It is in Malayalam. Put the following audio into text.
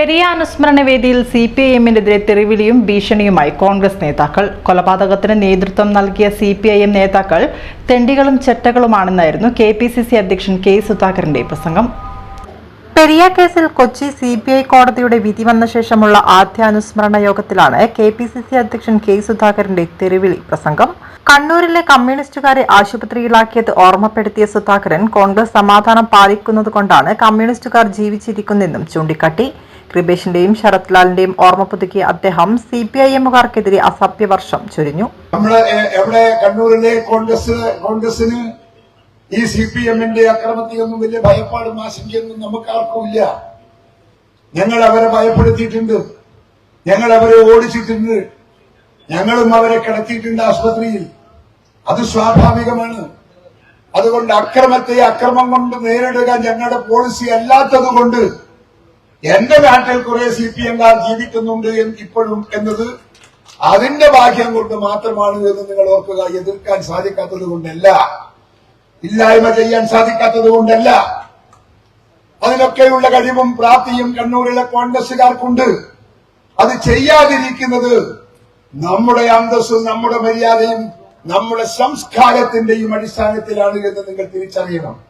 പെരിയ അനുസ്മരണ വേദിയിൽ സി പി ഐ എമ്മിനെതിരെ തെറിവിളിയും ഭീഷണിയുമായി കോൺഗ്രസ് നേതാക്കൾ. കൊലപാതകത്തിന് നേതൃത്വം നൽകിയ സി പി ഐ എം നേതാക്കൾ തെണ്ടികളും ചെറ്റകളുമാണെന്നായിരുന്നു കെ പി സി സി അധ്യക്ഷൻ കെ സുധാകരന്റെ പ്രസംഗം. പെരിയ കേസിൽ കൊച്ചി സി ബി ഐ കോടതിയുടെ വിധി വന്ന ശേഷമുള്ള ആദ്യ അനുസ്മരണ യോഗത്തിലാണ് കെ പി സി സി അധ്യക്ഷൻ കെ സുധാകരന്റെ തെരുവിളി പ്രസംഗം. കണ്ണൂരിലെ കമ്മ്യൂണിസ്റ്റുകാരെ ആശുപത്രിയിലാക്കിയത് ഓർമ്മപ്പെടുത്തിയ സുധാകരൻ കോൺഗ്രസ് സമാധാനം പാലിക്കുന്നത് കൊണ്ടാണ് കമ്മ്യൂണിസ്റ്റുകാർ ജീവിച്ചിരിക്കുന്നതെന്നും ചൂണ്ടിക്കാട്ടി. കൃപേഷിന്റെയും ശരത് ലാലിന്റെയും ഓർമ്മ പുതുക്കി അദ്ദേഹം സി പി ഐ എമ്മുകാർക്കെതിരെ അസഭ്യവർഷം ചൊരിഞ്ഞു. എവിടെ? കണ്ണൂരിലെ കോൺഗ്രസ് കോൺഗ്രസിന് ഈ സി പി എമ്മിന്റെ അക്രമത്തിലൊന്നും വലിയ ഭയപ്പാടും ആശങ്കയൊന്നും നമുക്ക് ആർക്കും ഇല്ല. ഞങ്ങൾ അവരെ ഭയപ്പെടുത്തിയിട്ടുണ്ട്. ഞങ്ങൾ അവരെ ഓടിച്ചിട്ടുണ്ട്. ഞങ്ങളും അവരെ കിടത്തിയിട്ടുണ്ട് ആശുപത്രിയിൽ. അത് സ്വാഭാവികമാണ്. അതുകൊണ്ട് അക്രമത്തെ അക്രമം കൊണ്ട് നേരിടുക ഞങ്ങളുടെ പോളിസി അല്ലാത്തത് കൊണ്ട് എന്റെ നാട്ടിൽ കുറെ സി പി എംകാർ ജീവിക്കുന്നുണ്ട് ഇപ്പോഴും എന്നത് അതിന്റെ ഭാഗ്യം കൊണ്ട് മാത്രമാണ് എന്ന് നിങ്ങൾ ഓർക്കുക. എതിർക്കാൻ സാധിക്കാത്തത് കൊണ്ടല്ല. ഇല്ലായ്മ ചെയ്യാൻ സാധിക്കാത്തത് കൊണ്ടല്ല. അതിനൊക്കെയുള്ള കഴിവും പ്രാപ്തിയും കണ്ണൂരിലെ കോൺഗ്രസുകാർക്കുണ്ട് അത് ചെയ്യാതിരിക്കുന്നത് നമ്മുടെ അന്തസ്സും നമ്മുടെ മര്യാദയും നമ്മുടെ സംസ്കാരത്തിന്റെയും അടിസ്ഥാനത്തിലാണ് എന്ന് നിങ്ങൾ തിരിച്ചറിയണം.